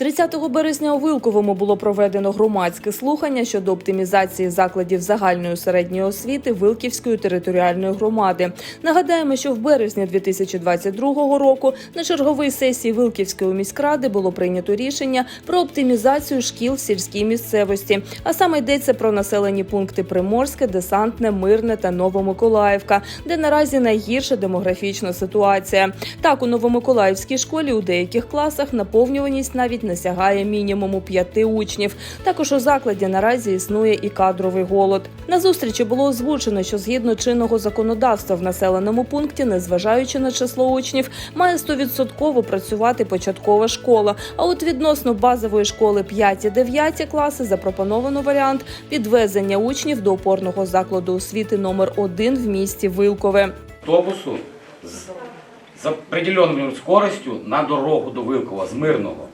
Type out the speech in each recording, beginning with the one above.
30 березня у Вилковому було проведено громадське слухання щодо оптимізації закладів загальної середньої освіти Вилківської територіальної громади. Нагадаємо, що в березні 2022 року на черговій сесії Вилківської міськради було прийнято рішення про оптимізацію шкіл в сільській місцевості. А саме йдеться про населені пункти Приморське, Десантне, Мирне та Новомиколаївка, де наразі найгірша демографічна ситуація. Так, у Новомиколаївській школі у деяких класах наповнюваність навіть не сягає мінімуму п'яти учнів. Також у закладі наразі існує і кадровий голод. На зустрічі було озвучено, що згідно чинного законодавства в населеному пункті, незважаючи на число учнів, має 100% працювати початкова школа. А от відносно базової школи 5 і 9 класи запропоновано варіант підвезення учнів до опорного закладу освіти номер 1 в місті Вилкове. автобусу з, з определеною скоростю на дорогу до Вилкова, з Мирного.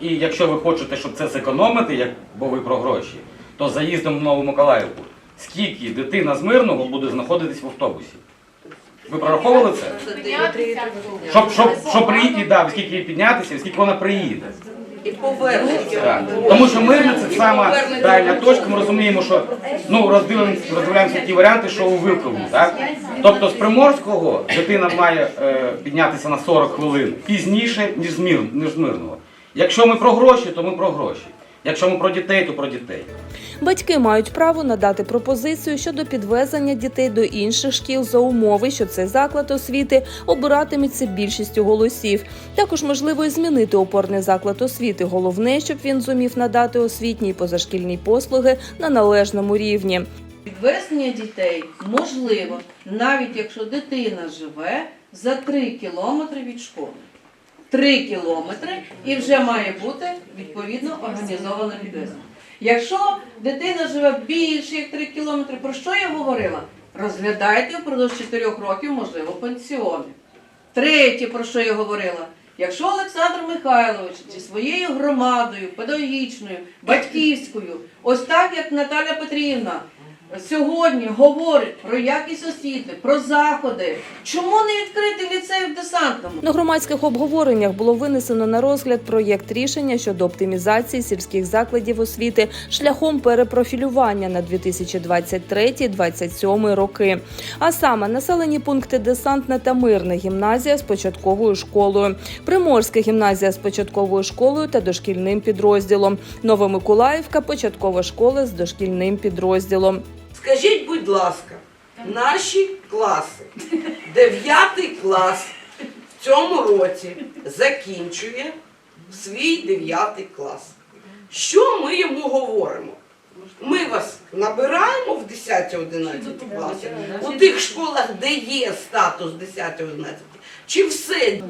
І якщо ви хочете, щоб це зекономити, як, бо ви про гроші, то заїздом в Нову Миколаївку, скільки дитина з Мирного буде знаходитись в автобусі? Ви прораховували це? Щоб, щоб, щоб приїхати, да, скільки їй піднятися, скільки вона приїде. І повернення. Тому що мирне це сама дальня точка. Ми розуміємо, що ну розділимо, розділяємося ті варіанти, що у Вилковому. Так? Тобто з Приморського дитина має е, піднятися на 40 хвилин пізніше, ніж з, Мир, ніж з Мирного. Якщо ми про гроші, то ми про гроші. Якщо ми про дітей, то про дітей. Батьки мають право надати пропозицію щодо підвезення дітей до інших шкіл за умови, що цей заклад освіти обиратиметься більшістю голосів. Також можливо і змінити опорний заклад освіти. Головне, щоб він зумів надати освітні і позашкільні послуги на належному рівні. Підвезення дітей можливо, навіть якщо дитина живе за 3 кілометри від школи. 3 кілометри і вже має бути відповідно організоване підвезення. Якщо дитина живе більше як 3 кілометри, про що я говорила? Розглядайте впродовж 4 років, можливо, пенсіони. Третє, про що я говорила. Якщо Олександр Михайлович зі своєю громадою, педагогічною, батьківською, ось так як Наталя Петрівна сьогодні говорить про якість освіти, про заходи, чому не відкрити ліцей в десантному? На громадських обговореннях було винесено на розгляд проєкт рішення щодо оптимізації сільських закладів освіти шляхом перепрофілювання на 2023-2027 роки. А саме населені пункти Десантне та Мирне гімназія з початковою школою, Приморська гімназія з початковою школою та дошкільним підрозділом, Новомиколаївка початкова школа з дошкільним підрозділом. Скажіть, будь ласка, наші класи, 9 клас в цьому році закінчує свій 9 клас. Що ми йому говоримо? Ми вас набираємо в 10-11 класі, у тих школах, де є статус 10-11, чи все?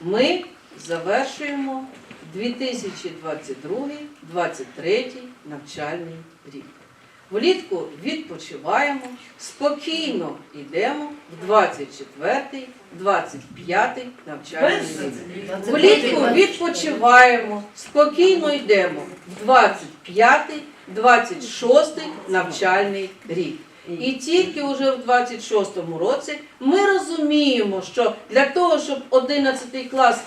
Ми завершуємо 2022-2023 навчальний рік. Влітку відпочиваємо, спокійно йдемо в 24-25 навчальний рік. Влітку відпочиваємо, спокійно йдемо в 25-26 навчальний рік. І тільки вже в 26-му році ми розуміємо, що для того, щоб 11 клас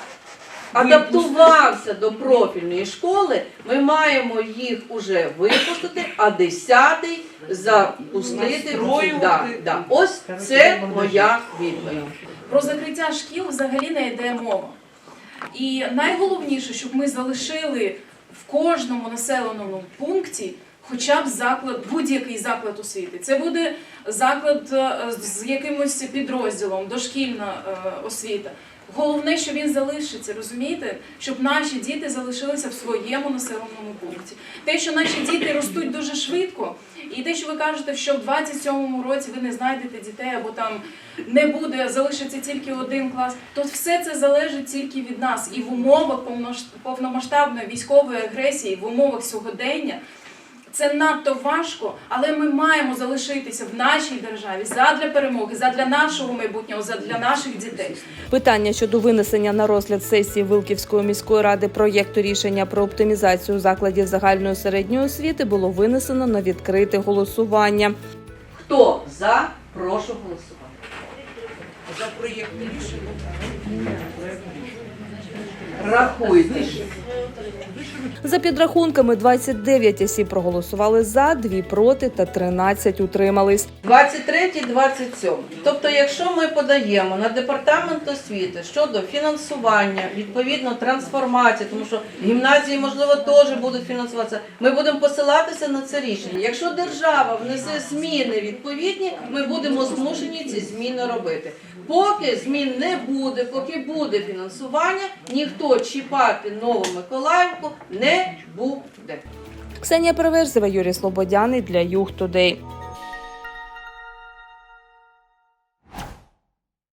адаптувався до профільної школи, ми маємо їх уже випустити, а 10-й запустити. Да, да. Ось це моя відповідь. Про закриття шкіл взагалі не йде мова. І найголовніше, щоб ми залишили в кожному населеному пункті хоча б заклад, будь-який заклад освіти. Це буде заклад е, з якимось підрозділом, дошкільна е, освіта. Головне, що він залишиться, розумієте, щоб наші діти залишилися в своєму населеному пункті. Те, що наші діти ростуть дуже швидко, і те, що ви кажете, що в 27-му році ви не знайдете дітей або там не буде, залишиться тільки один клас, то все це залежить тільки від нас. І в умовах повномасштабної військової агресії, в умовах сьогодення. Це надто важко, але ми маємо залишитися в нашій державі задля перемоги, задля нашого майбутнього, задля наших дітей. Питання щодо винесення на розгляд сесії Вилківської міської ради проєкту рішення про оптимізацію закладів загальної середньої освіти було винесено на відкрите голосування. Хто за, прошу голосувати. За проєкт рішення. Рахуйте. За підрахунками, 29 осіб проголосували за, 2 проти та 13 утримались. 23 27 Тобто, якщо ми подаємо на департамент освіти щодо фінансування, відповідно трансформації, тому що гімназії, можливо, теж будуть фінансуватися, ми будемо посилатися на це рішення. Якщо держава внесе зміни відповідні, ми будемо змушені ці зміни робити. Поки змін не буде, поки буде фінансування, ніхто чіпати нову Миколаївку не буде. Ксенія Переверзева, Юрій Слободяний для Юг Тудей.